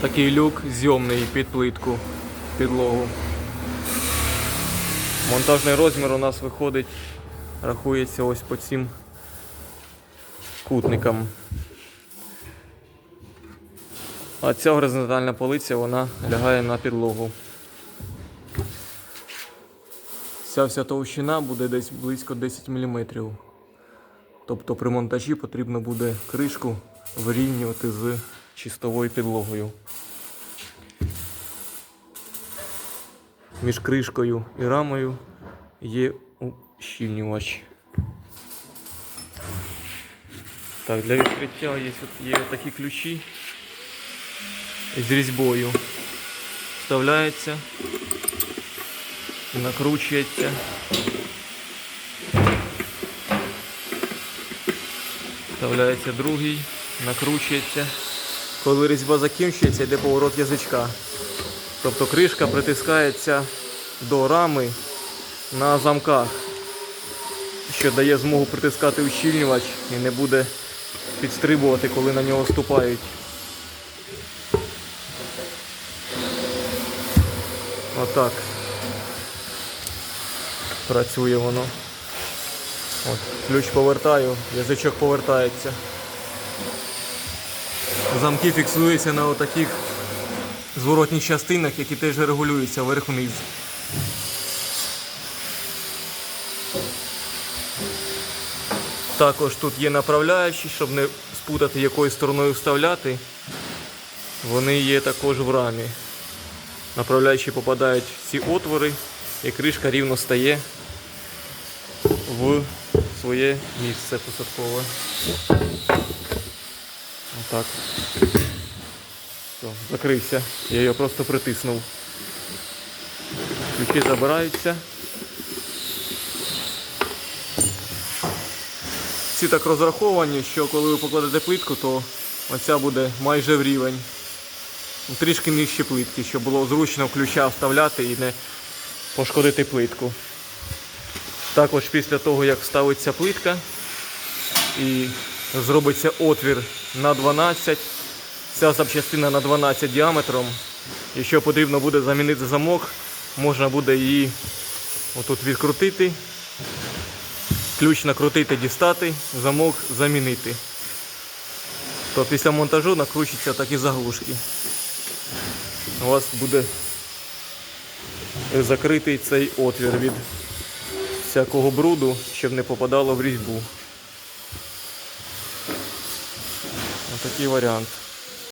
Такий люк зйомний під плитку, підлогу. Монтажний розмір у нас виходить, рахується ось по цим кутникам. А ця горизонтальна полиця вона лягає на підлогу. Ця вся товщина буде десь близько 10 мм. Тобто при монтажі потрібно буде кришку вирівнювати з чистовою підлогою. Між кришкою і рамою є ущільнювач. Так, для відкриття є, є такі ключі з різьбою. Вставляється, накручується. Вставляється другий, накручується. Коли різьба закінчується, йде поворот язичка. Тобто кришка притискається до рами на замках, що дає змогу притискати ущільнювач і не буде підстрибувати, коли на нього ступають. Отак. Працює воно. От, ключ повертаю, язичок повертається. Замки фіксуються на отаких зворотніх частинах, які теж регулюються вверх-вниз. Також тут є направляючі, щоб не спутати якою стороною вставляти. Вони є також в рамі. Направляючі попадають в ці отвори і кришка рівно стає в своє місце посадкове. Отак. Все, закрився. Я його просто притиснув. Ключі забираються. Ці так розраховані, що коли ви покладете плитку, то оця буде майже в рівень. Трішки нижче плитки, щоб було зручно ключа вставляти і не пошкодити плитку. Також після того, як вставиться плитка і зробиться отвір на 12, ця запчастина на 12 діаметром. Якщо потрібно буде замінити замок, можна буде її отут відкрутити, ключ накрутити, дістати, замок замінити. То після монтажу накручуються такі заглушки. У вас буде закритий цей отвір від всякого бруду, щоб не попадало в різьбу. Ось такий варіант.